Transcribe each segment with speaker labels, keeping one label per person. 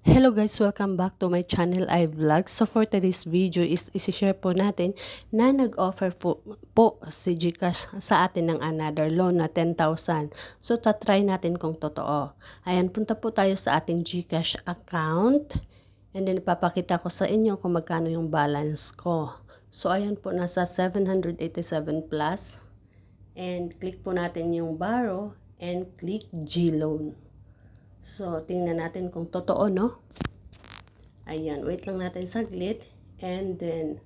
Speaker 1: Hello guys, welcome back to my channel iVlog. So for today's video is isi-share po natin na nag-offer po, po si Gcash sa atin ng another loan na 10,000. So tatry natin kung totoo. Ayan, punta po tayo sa ating Gcash account. And then ipapakita ko sa inyo kung magkano yung balance ko. So ayan po, nasa 787 plus. And click po natin yung borrow and click G-loan. So, tingnan natin kung totoo, no? Ayan, wait lang natin saglit. And then,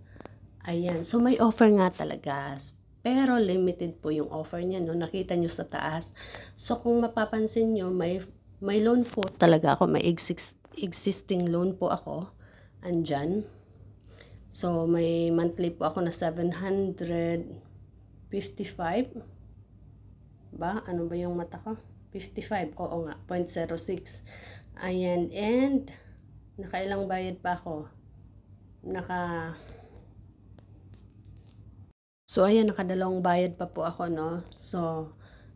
Speaker 1: ayan. So, may offer nga talaga. Pero limited po yung offer niya, no? Nakita nyo sa taas. So, kung mapapansin nyo, may, may loan po talaga ako. May exis- existing loan po ako. Andyan. So, may monthly po ako na 755. Ba? Ano ba yung mata ko? 55. Oo nga, 0.06. Ayan, and nakailang bayad pa ako. Naka So ayan, nakadalawang bayad pa po ako, no? So,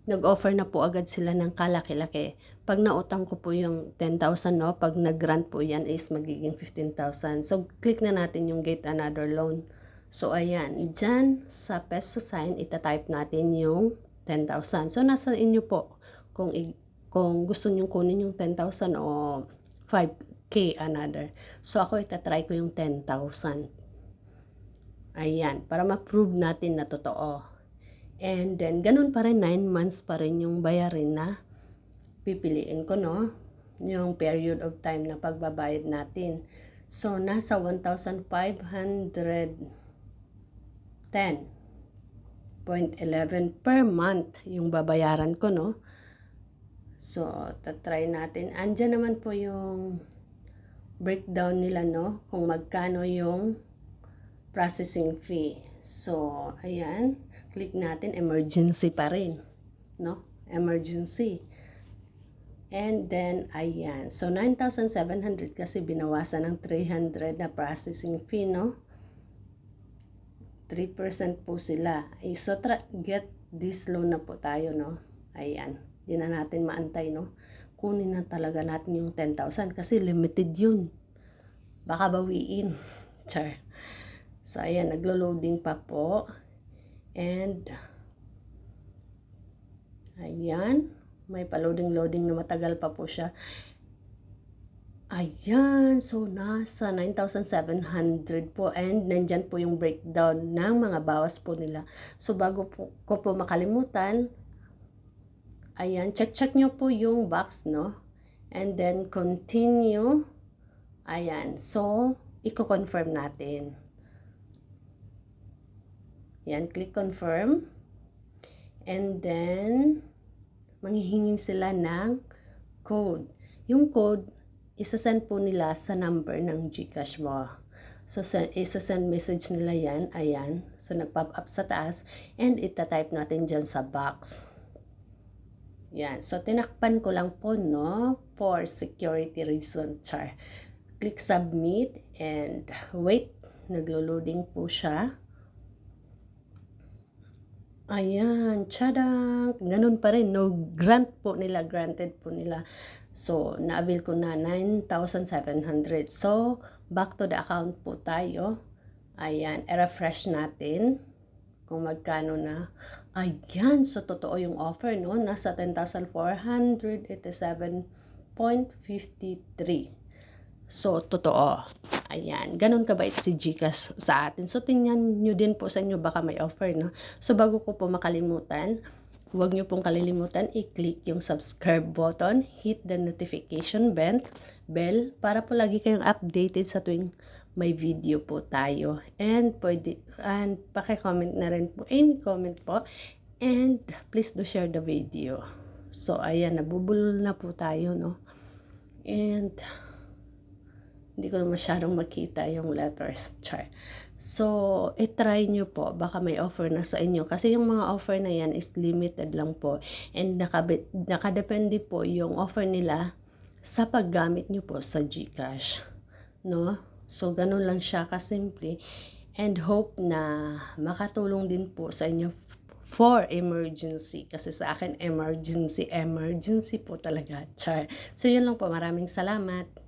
Speaker 1: nag-offer na po agad sila ng kalaki-laki. Pag nautang ko po yung 10,000, no? Pag nag-grant po yan is magiging 15,000. So, click na natin yung get another loan. So, ayan. Dyan sa peso sign, itatype natin yung 10,000. So, nasa inyo po kung kung gusto niyo kunin yung 10,000 o 5k another. So ako itatry ko yung 10,000. Ayan, para ma-prove natin na totoo. And then, ganun pa rin, 9 months pa rin yung bayarin na pipiliin ko, no? Yung period of time na pagbabayad natin. So, nasa 1,510.11 per month yung babayaran ko, no? So, tatry natin. Andiyan naman po yung breakdown nila, no? Kung magkano yung processing fee. So, ayan. Click natin. Emergency pa rin. No? Emergency. And then, ayan. So, 9,700 kasi binawasan ng 300 na processing fee, no? 3% po sila. So, get this loan na po tayo, no? Ayan. Di na natin maantay, no? Kunin na talaga natin yung 10,000 kasi limited yun. Baka bawiin. Char. So, ayan, naglo-loading pa po. And, ayan, may pa-loading-loading na matagal pa po siya. Ayan, so nasa 9,700 po and nandyan po yung breakdown ng mga bawas po nila. So bago po, ko po makalimutan, Ayan, check-check nyo po yung box, no? And then, continue. Ayan, so, i-confirm natin. Yan, click confirm. And then, manghihingi sila ng code. Yung code, isa-send po nila sa number ng Gcash mo. So, isa-send message nila yan. Ayan. So, nag-pop up sa taas. And ita-type natin dyan sa box. Yan. So, tinakpan ko lang po, no? For security reason, char. Click submit and wait. Naglo-loading po siya. Ayan, tsadang! Ganun pa rin, no grant po nila, granted po nila. So, na-avail ko na 9,700. So, back to the account po tayo. Ayan, i-refresh natin kung magkano na. Ayan, so totoo yung offer, no? Nasa 10,487.53. So, totoo. Ayan, ganun kabait si Gcash sa atin. So, tingnan nyo din po sa inyo, baka may offer, no? So, bago ko po makalimutan, huwag nyo pong kalilimutan i-click yung subscribe button, hit the notification bell, bell para po lagi kayong updated sa tuwing may video po tayo. And pwede, and paki-comment na rin po, any comment po. And please do share the video. So, ayan, nabubulol na po tayo, no? And, hindi ko na masyadong makita yung letters char. So, i-try nyo po. Baka may offer na sa inyo. Kasi yung mga offer na yan is limited lang po. And nakadepende po yung offer nila sa paggamit nyo po sa GCash. No? So, ganun lang siya kasimple. And hope na makatulong din po sa inyo for emergency. Kasi sa akin, emergency, emergency po talaga. Char. So, yun lang po. Maraming salamat.